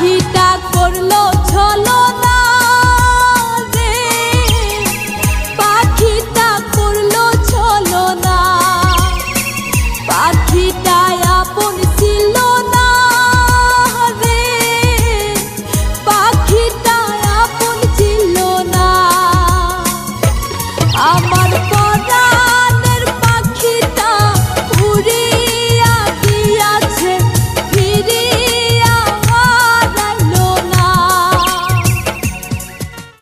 পাখিটা করল ছলো না রে। পাখিটা করল ছলো পাখিটা